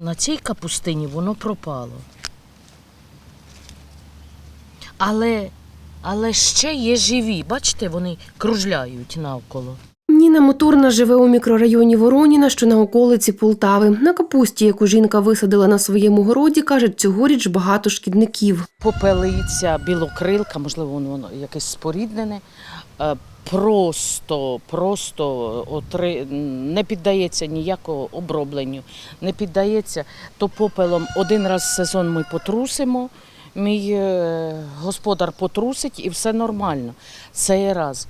На цій капустині воно пропало. Але, але ще є живі. Бачите, вони кружляють навколо. Ніна Моторна живе у мікрорайоні Вороніна, що на околиці Полтави. На капусті, яку жінка висадила на своєму городі, каже, цьогоріч багато шкідників. Попелиця, білокрилка, можливо, воно, воно якесь споріднене. Е, Просто, просто отри... не піддається ніякого обробленню, не піддається. То попелом один раз в сезон ми потрусимо, мій е, господар потрусить і все нормально. Цей раз.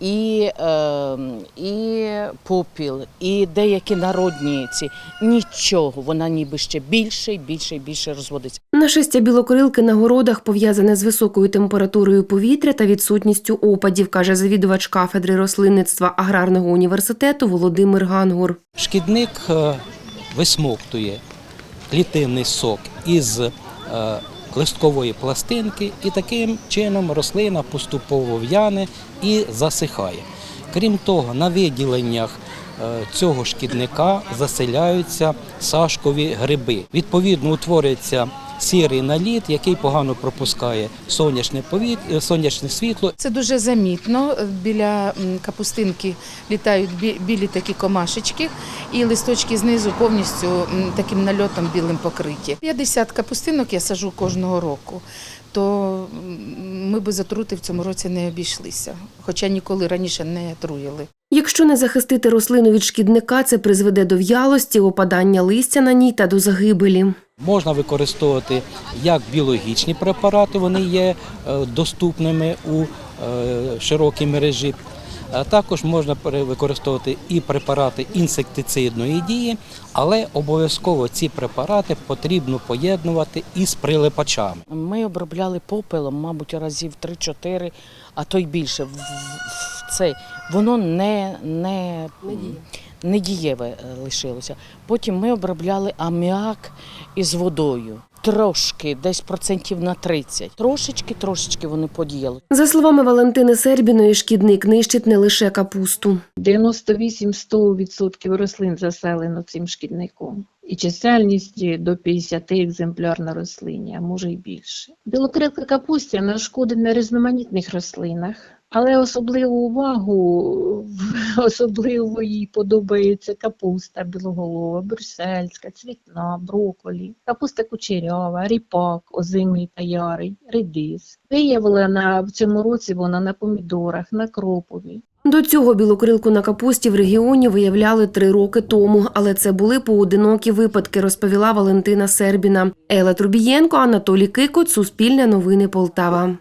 І, е, і попіл, і деякі народні ці нічого, вона ніби ще більше і більше і більше розводиться. Нашестя білокорилки на городах пов'язане з високою температурою повітря та відсутністю опадів, каже завідувач кафедри рослинництва аграрного університету Володимир Гангур. Шкідник е, висмоктує клітинний сок із е, листкової пластинки, і таким чином рослина поступово в'яне і засихає. Крім того, на виділеннях е, цього шкідника заселяються сашкові гриби. Відповідно, утворюється сірий наліт, який погано пропускає сонячне повітря, сонячне світло Це дуже замітно. Біля капустинки літають бі- білі такі комашечки, і листочки знизу повністю таким нальотом білим покриті. 50 капустинок я сажу кожного року. То ми би затрути в цьому році не обійшлися, хоча ніколи раніше не труїли. Якщо не захистити рослину від шкідника, це призведе до в'ялості, опадання листя на ній та до загибелі. Можна використовувати як біологічні препарати, вони є е, доступними у е, широкій мережі. А також можна використовувати і препарати інсектицидної дії, але обов'язково ці препарати потрібно поєднувати із прилипачами. Ми обробляли попелом, мабуть, разів 3-4, а то й більше. В, цей. Воно не, не, не дієве е, лишилося. Потім ми обробляли аміак із водою. Трошки, десь процентів на 30. Трошечки, трошечки вони подіяли. За словами Валентини Сербіної, шкідник нищить не лише капусту. 98-100% рослин заселено цим шкідником. І чисельність до 50 екземпляр на рослині, а може й більше. Білокрилка капустяна шкодить на різноманітних рослинах, але особливу увагу, особливо їй подобається капуста білоголова, брюссельська, цвітна, броколі, капуста кучерява, ріпак, озимий та ярий, редис. Виявлена в цьому році вона на помідорах, на кропові. До цього білокрилку на капусті в регіоні виявляли три роки тому, але це були поодинокі випадки, розповіла Валентина Сербіна. Ела Трубієнко, Анатолій Кикот, Суспільне новини Полтава.